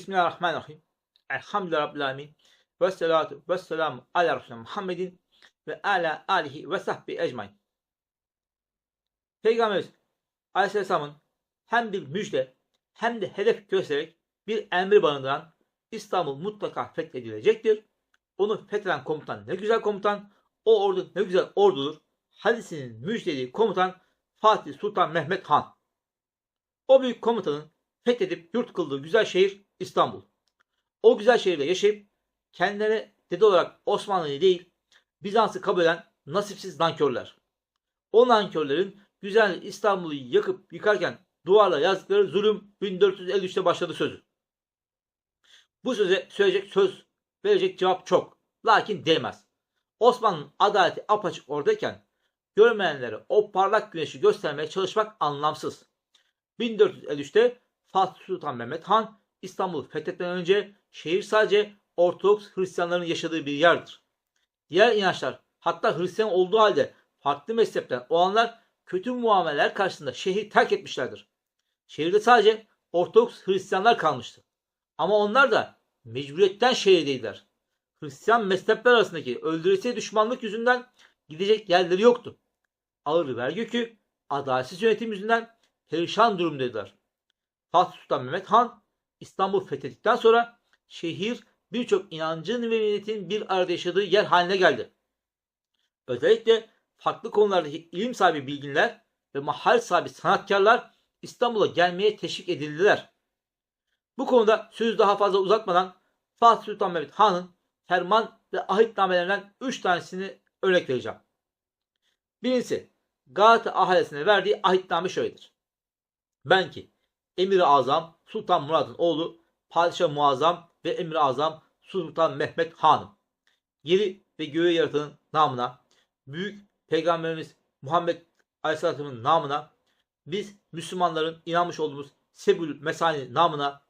Bismillahirrahmanirrahim. Elhamdülillahi Rabbil Alemin. Ve salatu ve selamu ala Resulü Muhammedin ve ala alihi ve sahbihi ecmain. Peygamberimiz Aleyhisselam'ın hem bir müjde hem de hedef göstererek bir emri barındıran İstanbul mutlaka fethedilecektir. Onu fetheden komutan ne güzel komutan, o ordu ne güzel ordudur. Hadisinin müjdeliği komutan Fatih Sultan Mehmet Han. O büyük komutanın fethedip yurt kıldığı güzel şehir İstanbul. O güzel şehirde yaşayıp kendilerine dede olarak Osmanlı'yı değil Bizans'ı kabul eden nasipsiz nankörler. O nankörlerin güzel İstanbul'u yakıp yıkarken duvarla yazdıkları zulüm 1453'te başladı sözü. Bu söze söyleyecek söz verecek cevap çok. Lakin değmez. Osmanlı'nın adaleti apaçık oradayken görmeyenlere o parlak güneşi göstermeye çalışmak anlamsız. 1453'te Fatih Sultan Mehmet Han İstanbul'u fethetmeden önce şehir sadece Ortodoks Hristiyanların yaşadığı bir yerdir. Diğer inançlar hatta Hristiyan olduğu halde farklı mezhepten olanlar kötü muameleler karşısında şehri terk etmişlerdir. Şehirde sadece Ortodoks Hristiyanlar kalmıştı. Ama onlar da mecburiyetten şehirdeydiler. Hristiyan mezhepler arasındaki öldüresiye düşmanlık yüzünden gidecek yerleri yoktu. Ağır vergi yükü, adaletsiz yönetim yüzünden perişan durumdaydılar. Fatih Sultan Mehmet Han İstanbul fethettikten sonra şehir birçok inancın ve milletin bir arada yaşadığı yer haline geldi. Özellikle farklı konulardaki ilim sahibi bilginler ve mahal sahibi sanatkarlar İstanbul'a gelmeye teşvik edildiler. Bu konuda sözü daha fazla uzatmadan Fatih Sultan Mehmet Han'ın ferman ve ahitnamelerinden 3 tanesini örnek vereceğim. Birincisi Galata ahalisine verdiği ahitname şöyledir. Ben ki Emir-i Azam Sultan Murad'ın oğlu Padişah Muazzam ve Emir-i Azam Sultan Mehmet Hanım. Yeri ve göğü yaratanın namına, büyük peygamberimiz Muhammed Aleyhisselam'ın namına, biz Müslümanların inanmış olduğumuz Sebül Mesani namına,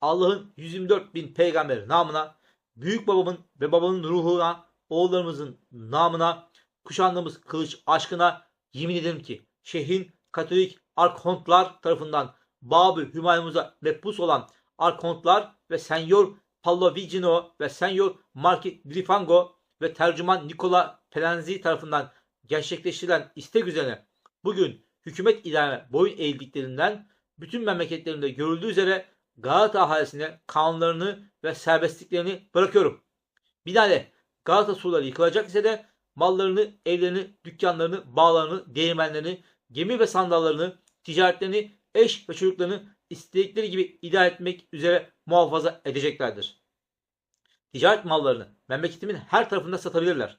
Allah'ın 124 bin peygamber namına, büyük babamın ve babanın ruhuna, oğullarımızın namına, kuşandığımız kılıç aşkına yemin ederim ki şehrin Katolik arkontlar tarafından Babı Hümayunumuza mepus olan arkontlar ve Senyor Pallavicino ve Senyor Marki Grifango ve tercüman Nicola Pelenzi tarafından gerçekleştirilen istek üzerine bugün hükümet idare boyun eğildiklerinden bütün memleketlerinde görüldüğü üzere Galata ahalisine kanunlarını ve serbestliklerini bırakıyorum. Binaenaleyh Galata surları yıkılacak ise de mallarını, evlerini, dükkanlarını, bağlarını, değirmenlerini, gemi ve sandallarını, ticaretlerini, eş ve çocuklarını istedikleri gibi idare etmek üzere muhafaza edeceklerdir. Ticaret mallarını memleketimin her tarafında satabilirler.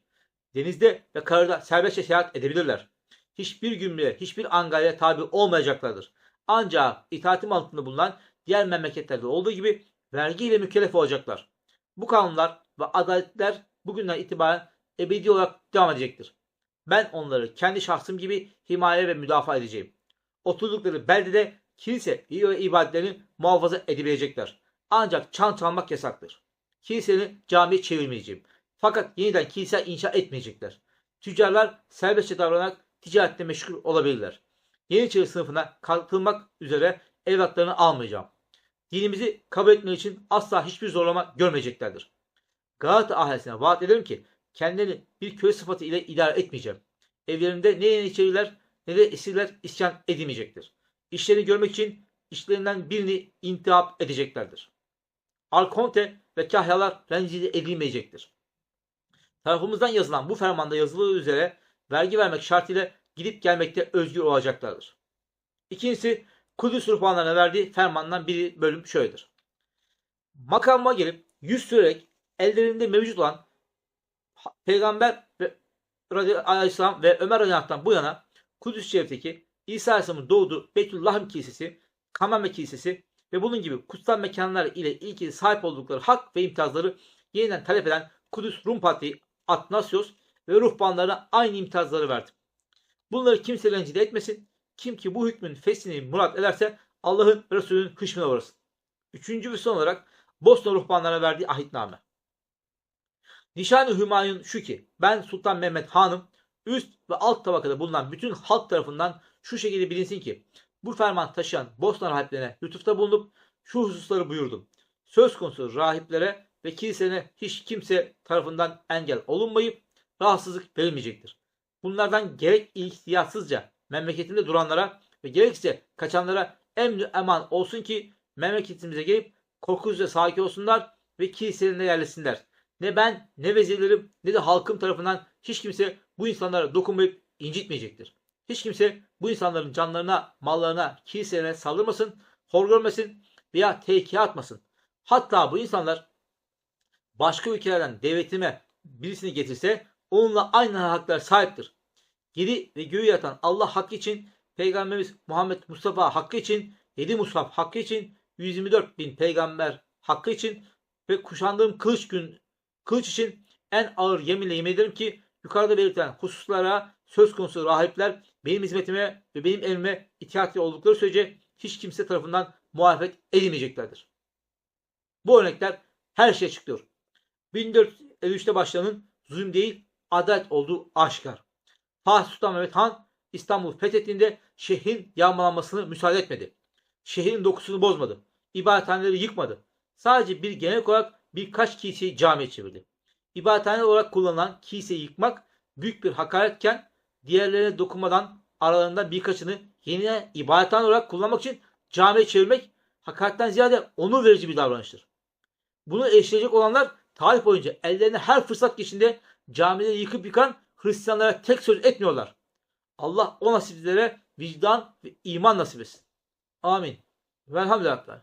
Denizde ve karada serbestçe seyahat edebilirler. Hiçbir gün bile hiçbir angaryaya tabi olmayacaklardır. Ancak itaatim altında bulunan diğer memleketlerde olduğu gibi vergiyle mükellef olacaklar. Bu kanunlar ve adaletler bugünden itibaren ebedi olarak devam edecektir. Ben onları kendi şahsım gibi himaye ve müdafaa edeceğim. Oturdukları beldede kilise ve ibadetlerini muhafaza edebilecekler. Ancak çan çalmak yasaktır. Kiliseni camiye çevirmeyeceğim. Fakat yeniden kilise inşa etmeyecekler. Tüccarlar serbestçe davranarak ticarette meşgul olabilirler. Yeniçeri sınıfına katılmak üzere evlatlarını almayacağım. Dinimizi kabul etmek için asla hiçbir zorlama görmeyeceklerdir. Galata ahalisine vaat ederim ki kendilerini bir köy sıfatı ile idare etmeyeceğim. Evlerinde ne yeniçeriler ne de esirler isyan edilmeyecektir. İşlerini görmek için işlerinden birini intihap edeceklerdir. Arkonte ve kahyalar rencide edilmeyecektir. Tarafımızdan yazılan bu fermanda yazılı üzere vergi vermek şartıyla gidip gelmekte özgür olacaklardır. İkincisi Kudüs ruhbanlarına verdiği fermandan bir bölüm şöyledir. Makama gelip yüz sürerek ellerinde mevcut olan Peygamber ve Aleyhisselam ve Ömer Aleyhisselam'dan bu yana Kudüs şerifteki İsa Aleyhisselam'ın doğduğu Beytullahim Kilisesi, Kamame Kilisesi ve bunun gibi kutsal mekanlar ile ilgili sahip oldukları hak ve imtiyazları yeniden talep eden Kudüs Rum Patriği Atnasios ve ruhbanlarına aynı imtiyazları verdi. Bunları kimse rencide etmesin. Kim ki bu hükmün feslini murat ederse Allah'ın Resulünün hışmına uğrasın. Üçüncü ve son olarak Bosna ruhbanlarına verdiği ahitname. Nişan-ı Hümayun şu ki ben Sultan Mehmet Hanım üst ve alt tabakada bulunan bütün halk tarafından şu şekilde bilinsin ki bu ferman taşıyan Bosna rahiplerine lütufta bulunup şu hususları buyurdum. söz konusu rahiplere ve kilisene hiç kimse tarafından engel olunmayıp rahatsızlık verilmeyecektir. Bunlardan gerek ihtiyatsızca memleketinde duranlara ve gerekse kaçanlara emni eman olsun ki memleketimize gelip korkusuzca sakin olsunlar ve kiliselerine yerleşsinler. Ne ben ne vezirlerim ne de halkım tarafından hiç kimse bu insanlara dokunmayıp incitmeyecektir. Hiç kimse bu insanların canlarına, mallarına, kiliselerine saldırmasın, hor görmesin veya tehlikeye atmasın. Hatta bu insanlar başka ülkelerden devletime birisini getirse onunla aynı haklara sahiptir. Yedi ve göğü yatan Allah hakkı için, Peygamberimiz Muhammed Mustafa hakkı için, yedi mushaf hakkı için, 124 bin peygamber hakkı için ve kuşandığım kılıç gün kılıç için en ağır yeminle yemin ederim ki yukarıda belirtilen hususlara söz konusu rahipler benim hizmetime ve benim emrime itaatli oldukları sürece hiç kimse tarafından muhalefet edilmeyeceklerdir. Bu örnekler her şeye çıkıyor. 1453'te başlayanın zulüm değil adalet olduğu aşikar. Fatih Sultan Mehmet Han İstanbul'u fethettiğinde şehrin yağmalanmasını müsaade etmedi. Şehrin dokusunu bozmadı. İbadethaneleri yıkmadı. Sadece bir genel olarak birkaç kiliseyi camiye çevirdi. İbadethane olarak kullanılan kiliseyi yıkmak büyük bir hakaretken diğerlerine dokunmadan aralarında birkaçını yeni ibadethane olarak kullanmak için camiye çevirmek hakaretten ziyade onur verici bir davranıştır. Bunu eşleyecek olanlar tarih boyunca ellerine her fırsat geçtiğinde camileri yıkıp yıkan Hristiyanlara tek söz etmiyorlar. Allah o nasiplere vicdan ve iman nasip etsin. Amin. Velhamdülillah.